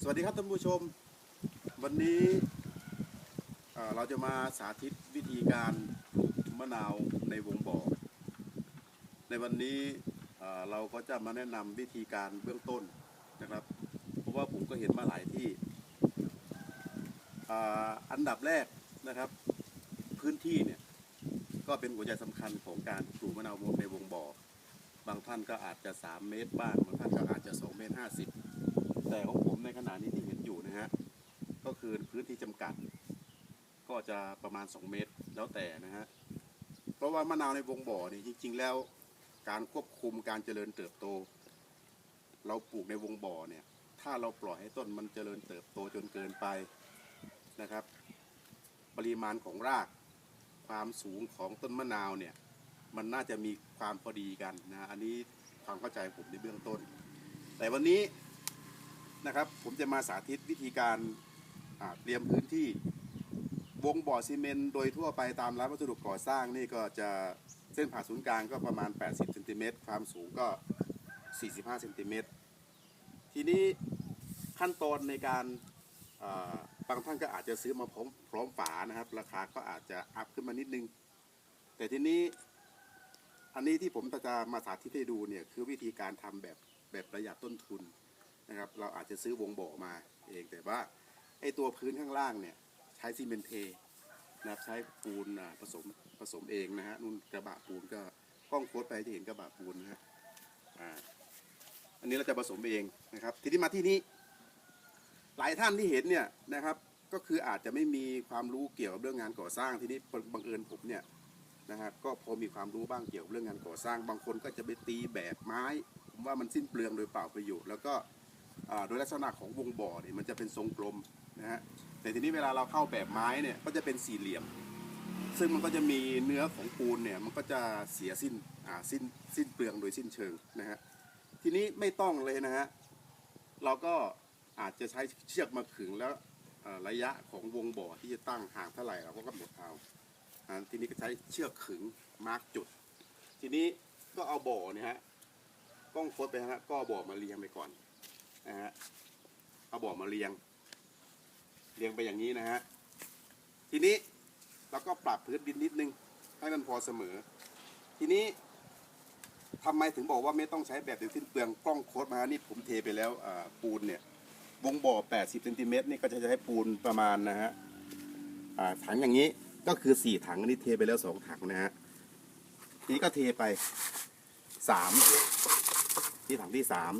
สวัสดีครับท่านผู้ชม วันนี้เราจะมาสาธิตวิธีการปลูกมะนาวในวงบ่อ ในวันนี้เราก็จะมาแนะนำวิธีการเบื้องต้นนะครับ เพราะว่าผมก็เห็นมาหลายที่ออันดับแรกนะครับ พื้นที่เนี่ยก็เป็นหัวใจสำคัญของการปลูกมะนาวในวงบ่อ บางท่านก็อาจจะ 3 เมตรบ้างบางท่านก็อาจจะ 2 เมตร 50 แต่ของผมในขณะนี้ที่เห็นอยู่นะฮะก็คือพื้นที่จำกัด ก็จะประมาณ 2 เมตรแล้วแต่นะฮะเพราะว่ามะนาวในวงบ่อนี่จริง ๆ แล้วการควบคุมการเจริญเติบโต เราปลูกในวงบ่อเนี่ย ถ้าเราปล่อยให้ต้นมันเจริญเติบโตจนเกินไปนะครับ ปริมาณของรากความสูงของต้นมะนาวเนี่ย มันน่าจะมีความพอดีกันนะ อันนี้ความเข้าใจผมในเบื้องต้น แต่วันนี้ นะครับ ผมจะมาสาธิตวิธีการเตรียมพื้นที่วงบ่อซีเมนต์โดยทั่วไปตามร้านวัสดุก่อสร้างนี่ก็จะเส้นผ่าศูนย์กลางก็ประมาณ 80เซนติเมตรความสูงก็ 45เซนติเมตรทีนี้ขั้นตอนในการบางท่านก็อาจจะซื้อมาพร้อมพร้อมฝานะครับ ราคาก็อาจจะอัพขึ้นมานิดนึง แต่ทีนี้อันนี้ที่ผมจะมาสาธิตให้ดูเนี่ยคือวิธีการทำแบบแบบประหยัดต้นทุน นะครับเราอาจจะซื้อวงบ่อมาเองแต่ว่าไอ้ตัวพื้นข้างล่างเนี่ยใช้ซีเมนเทนะครับใช้ปูนผสมผสมเองนะฮะนู่นกระบะปูนก็กล้องโคตไปจะเห็นกระบะปูนนะฮะอ่าอันนี้เราจะผสมเองนะครับ ทีนี้มาที่นี้หลายท่านที่เห็นเนี่ยนะครับก็คืออาจจะไม่มีความรู้เกี่ยวกับเรื่องงานก่อสร้างทีนี้บังเอิญผมเนี่ยนะครับก็พอมีความรู้บ้างเกี่ยวกับเรื่องงานก่อสร้าง บางคนก็จะไปตีแบบไม้ ผมว่ามันสิ้นเปลืองโดยเปล่าประโยชน์แล้วก็ โดยลักษณะของวงบ่อเนี่ยมันจะเป็นทรงกลมนะฮะแต่ทีนี้เวลาเราเข้าแบบไม้เนี่ยก็จะเป็นสี่เหลี่ยม ซึ่งมันก็จะมีเนื้อของปูนเนี่ยมันก็จะเสียสิ้นอ่าสิ้นสิ้นเปลืองโดยสิ้นเชิงนะฮะทีนี้ไม่ต้องเลยนะฮะเราก็อาจจะใช้เชือกมาขึงแล้วระยะของวงบ่อที่จะตั้งห่างเท่าไหร่เราก็กำหนดเอาทีนี้ก็ใช้เชือกขึงมาร์กจุด ทีนี้ก็เอาบ่อเนี่ยฮะกล้องโคตไปฮะก็บ่อมาเรียงไปก่อน นะฮะเอาบ่อมาเรียง เรียงไปอย่างนี้นะฮะทีนี้เราก็ปรับพื้นดินนิดนึงให้มันพอเสมอ ทีนี้ทำไมถึงบอกว่าไม่ต้องใช้แบบเดียวสิ้นเปลืองกล้องโคตมานี่ผมเทไปแล้วปูนเนี่ยวงบ่อ 80เซนติเมตรนี่ก็จะใช้ปูนประมาณนะฮะถังอย่างนี้ก็คือสี่ถังอันนี้เทไปแล้วสองถังนะฮะทีนี้ก็เทไปสามที่ถังที่สาม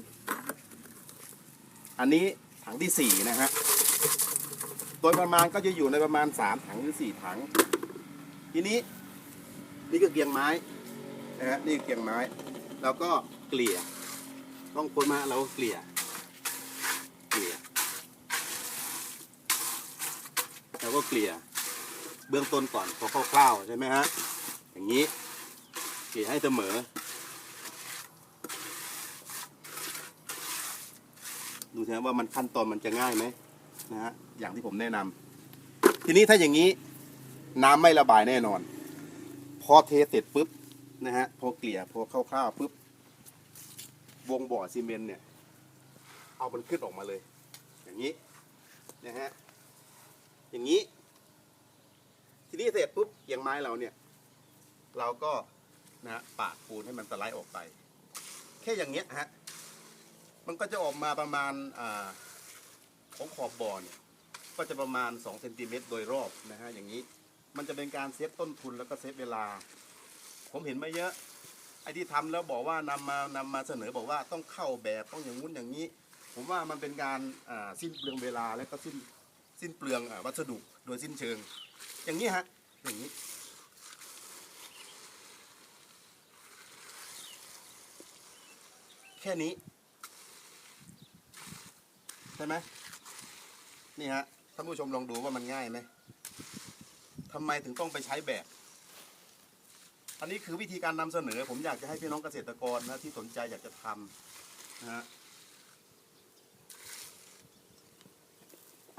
อันนี้ถังที่สี่นะฮะ โดยประมาณก็จะอยู่ในประมาณสามถังหรือสี่ถัง ทีนี้นี่ก็เกียงไม้นะฮะ นี่เกียงไม้ แล้วก็เกลี่ย ต้องคนมาเราก็เกลี่ย เกลี่ย แล้วก็เกลี่ย เบื้องต้นก่อนพอคร่าวๆใช่ไหมฮะ อย่างนี้ เกลี่ยให้เสมอ ดูเถอะว่ามันขั้นตอนมันจะง่ายไหมนะฮะอย่างที่ผมแนะนำทีนี้ถ้าอย่างนี้น้ำไม่ระบายแน่นอน พอเทเสร็จปุ๊บนะฮะพอเกลี่ยพอคร่าวๆปุ๊บวงบ่อซีเมนต์เนี่ย เอามันขึ้นออกมาเลย อย่างนี้นะฮะอย่างนี้ ทีนี้เสร็จปุ๊บเกียงไม้เราเนี่ย เราก็นะฮะปาดปูนให้มันสไลด์ออกไป แค่อย่างเงี้ยฮะ มันก็จะออกมาประมาณอาของขอบบ่อเนี่ยก็จะประมาณ2เซนติเมตรโดยรอบนะฮะอย่างนี้มันจะเป็นการเซฟต้นทุนแล้วก็เซฟเวลา ผมเห็นมาเยอะ ไอ้ที่ทำแล้วบอกว่านำมานำมาเสนอบอกว่าต้องเข้าแบบต้องอย่างงู้นอย่างนี้ ผมว่ามันเป็นการสิ้นเปลืองเวลาและก็สิ้นสิ้นเปลืองอวัสดุโดยสิ้นเชิง อย่างนี้ฮะอย่างนี้ แค่นี้ ใช่ไหมนี่ฮะท่านผู้ชมลองดูว่ามันง่ายไหมทำไมถึงต้องไปใช้แบบ อันนี้คือวิธีการนำเสนอ ผมอยากจะให้พี่น้องเกษตรกรนะที่สนใจอยากจะทำนะฮะ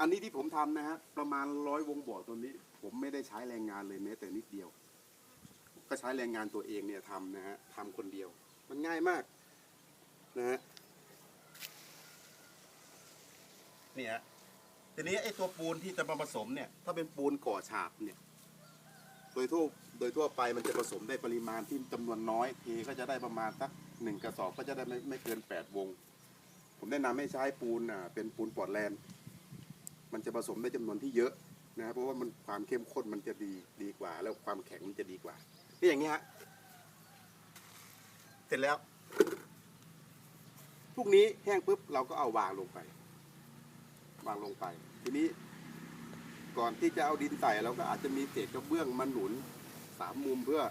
อันนี้ที่ผมทำนะฮะประมาณร้อยวงบ่อตัวนี้ ผมไม่ได้ใช้แรงงานเลยแม้แต่นิดเดียว ก็ใช้แรงงานตัวเองเนี่ยทำนะฮะทำคนเดียว มันง่ายมากนะฮะ เนี่ยทีนี้ไอ้ตัวปูนที่จะมาผสมเนี่ย ถ้าเป็นปูนก่อฉาบเนี่ย โดยทั่วโดยทั่วไปมันจะผสมได้ปริมาณที่จำนวนน้อยเทก็จะได้ประมาณสักหนึ่งกระสอบก็จะได้ไม่ไม่เกินแปดวง ผมแนะนำให้ใช้ปูนอ่าเป็นปูนปอร์แลนด์มันจะผสมได้จำนวนที่เยอะนะครับเพราะว่ามันความเข้มข้นมันจะดีดีกว่า แล้วความแข็งมันจะดีกว่านี่อย่างนี้ฮะเสร็จแล้วพรุ่งนี้แห้งปุ๊บเราก็เอาวางลงไป วางลงไป ทีนี้ก่อนที่จะเอาดินใส่เราก็อาจจะมีเศษกระเบื้องมาหนุนสามมุมเพื่อ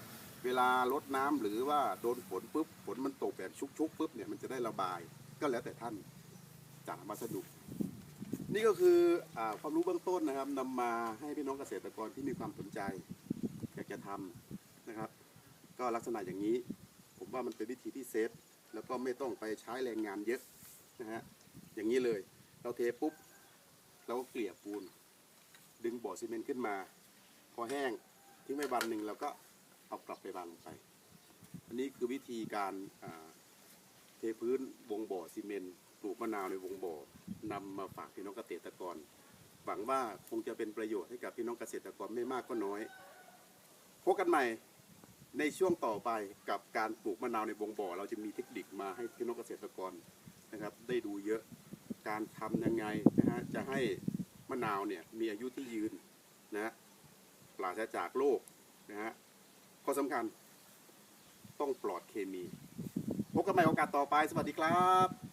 เวลาลดน้ำหรือว่าโดนฝนปุ๊บฝนมันตกแบบชุกๆปุ๊บเนี่ยมันจะได้ระบายก็แล้วแต่ท่านจากวัสดุนี่ก็คืออความรู้เบื้องต้นนะครับนำมาให้พี่น้องเกษตรกรที่มีความสนใจอยากจะทำนะครับ ก็ลักษณะอย่างนี้ ผมว่ามันเป็นวิธีที่เซฟแล้วก็ไม่ต้องไปใช้แรงงานเยอะนะฮะอย่างนี้เลย เราเทปุ๊บ เราก็เกลี่ยปูน ดึงบ่อซีเมนต์ขึ้นมา พอแห้งทิ้งไว้วันหนึ่งเราก็เอากลับไปวางลงไป อันนี้คือวิธีการเทพื้นวงบ่อซีเมนต์ปลูกมะนาวในวงบ่อนำมาฝากพี่น้องเกษตรกรหวังว่าคงจะเป็นประโยชน์ให้กับพี่น้องเกษตรกรไม่มากก็น้อย พบกันใหม่ในช่วงต่อไปกับการปลูกมะนาวในวงบ่อ เราจะมีเทคนิคมาให้พี่น้องเกษตรกรนะครับ ได้ดูเยอะ การทำยังไงนะฮะจะให้มะนาวเนี่ยมีอายุที่ยืนนะฮะปราศจากโรคนะฮะข้อสำคัญต้องปลอดเคมีพบกันใหม่โอกาสต่อไปสวัสดีครับ